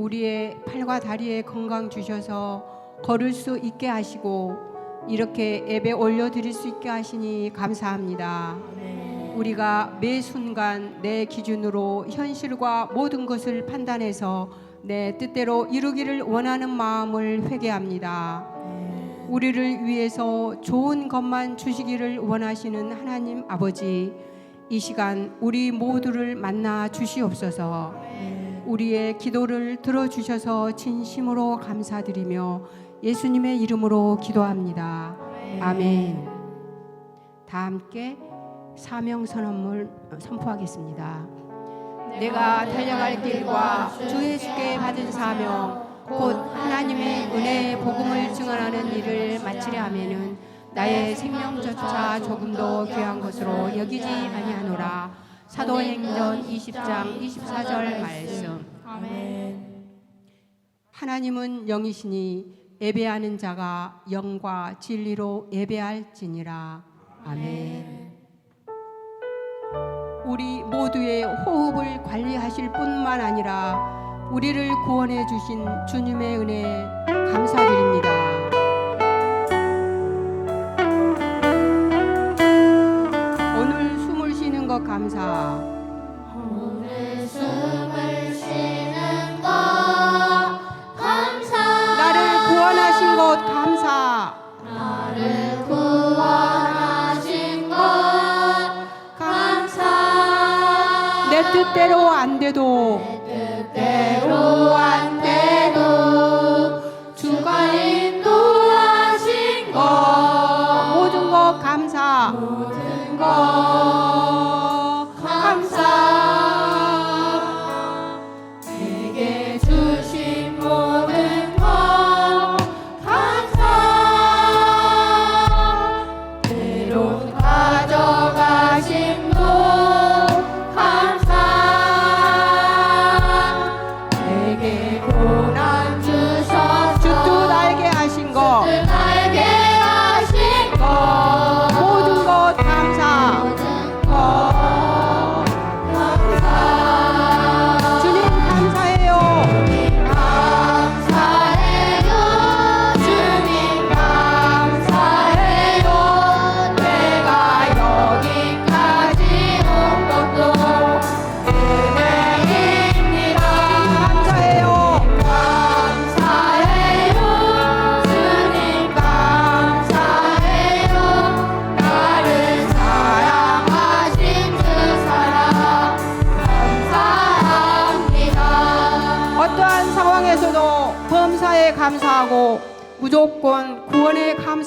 우리의 팔과 다리에 건강 주셔서 걸을 수 있게 하시고 이렇게 예배 올려드릴 수 있게 하시니 감사합니다. 우리가 매 순간 내 기준으로 현실과 모든 것을 판단해서 내 뜻대로 이루기를 원하는 마음을 회개합니다. 우리를 위해서 좋은 것만 주시기를 원하시는 하나님 아버지, 이 시간 우리 모두를 만나 주시옵소서. 우리의 기도를 들어주셔서 진심으로 감사드리며 예수님의 이름으로 기도합니다. 아멘. 다 함께 사명 선언물 선포하겠습니다. 내가 달려갈 길과 주 예수께 받은 사명 곧 하나님의 은혜의 복음을 증언하는 일을 마치려 하면은 나의 생명조차 조금도 귀한 것으로 여기지 아니하노라 사도행전 20장 24절 말씀. 하나님은 영이시니 예배하는 자가 영과 진리로 예배할지니라. 아멘. 우리 모두의 호흡을 관리하실 뿐만 아니라 우리를 구원해 주신 주님의 은혜 감사드립니다. 오늘 숨을 쉬는 것 감사 나를 구원하신 것 감사. 나를 구원하신 것 감사 내 뜻대로 안 돼도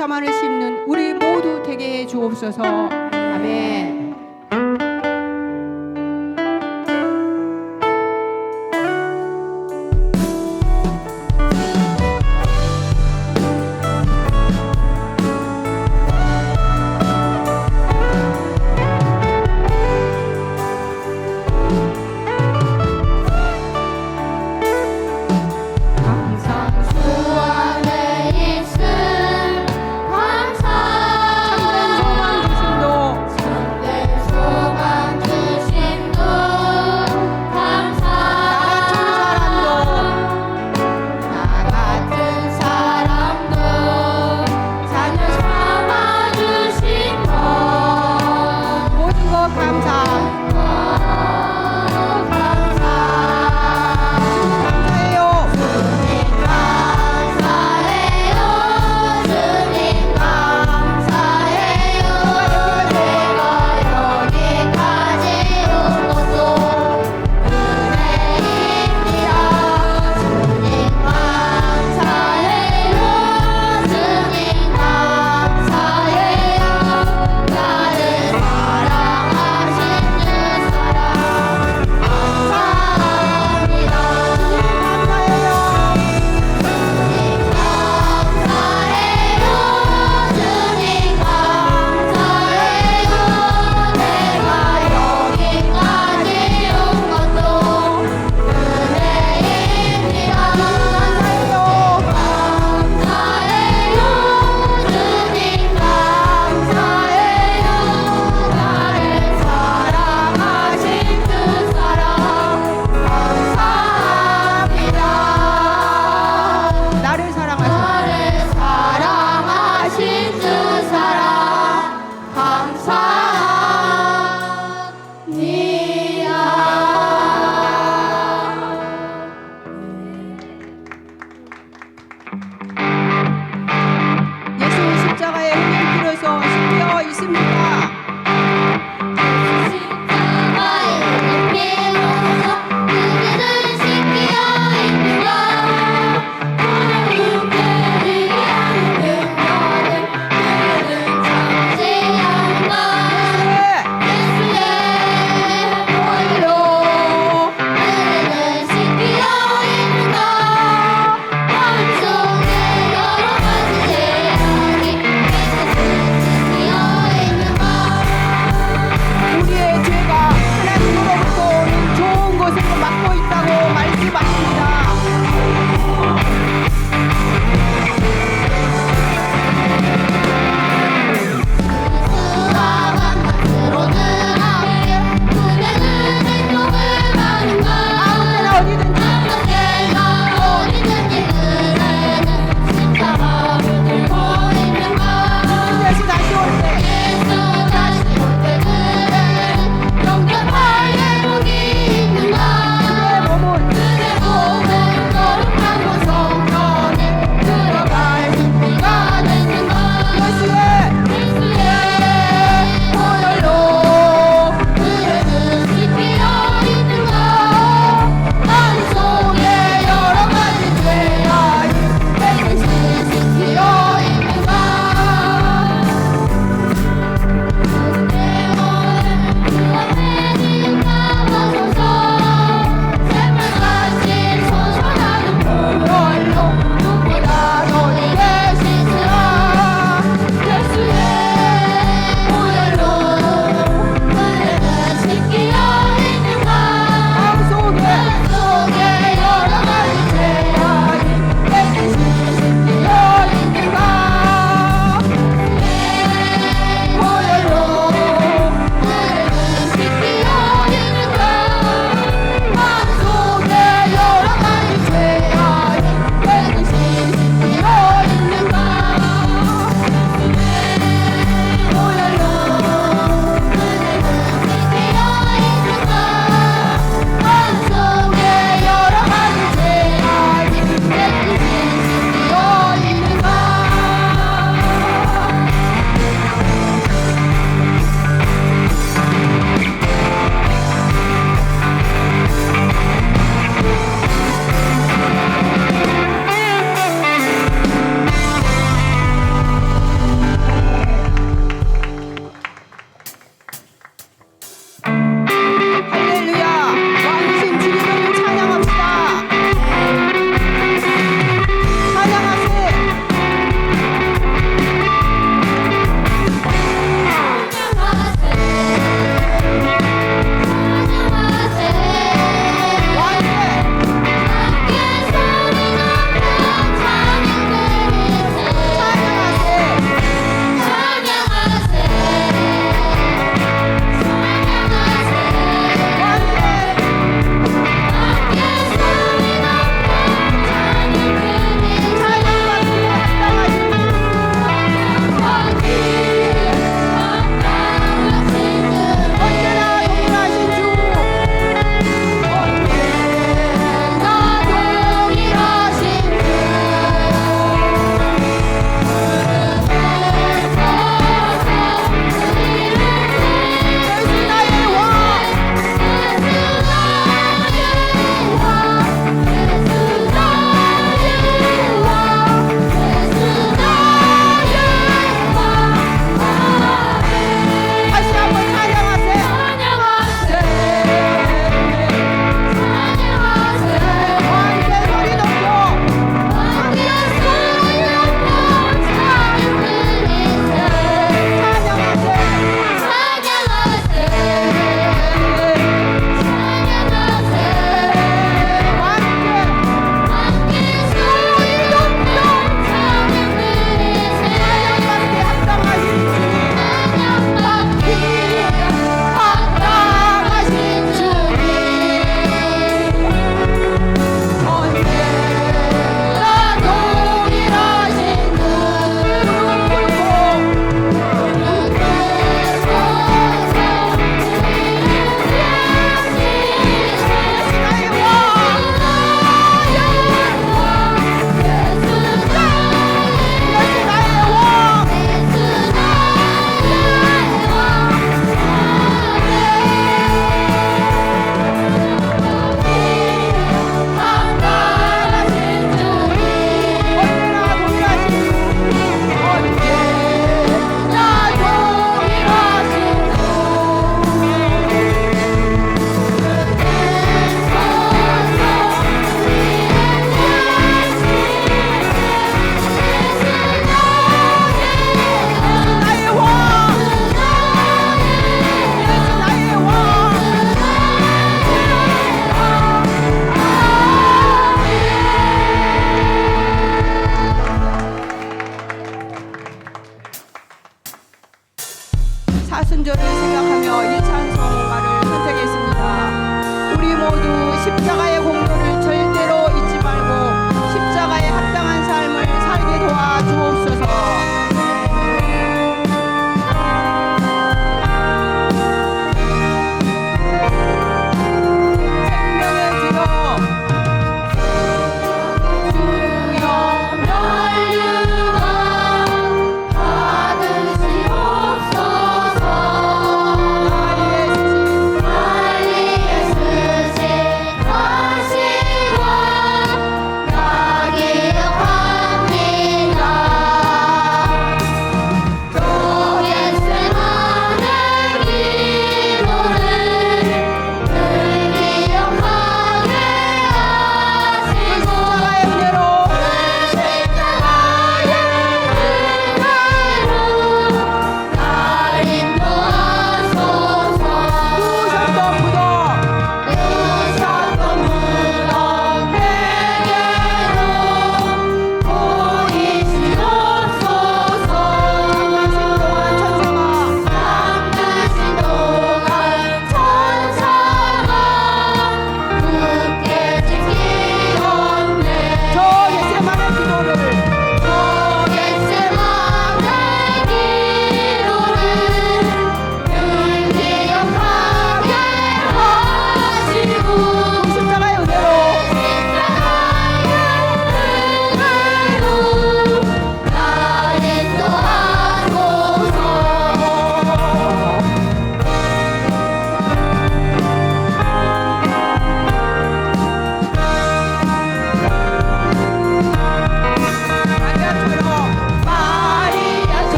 감사만을 심는 우리 모두 되게 해 주옵소서. 아멘.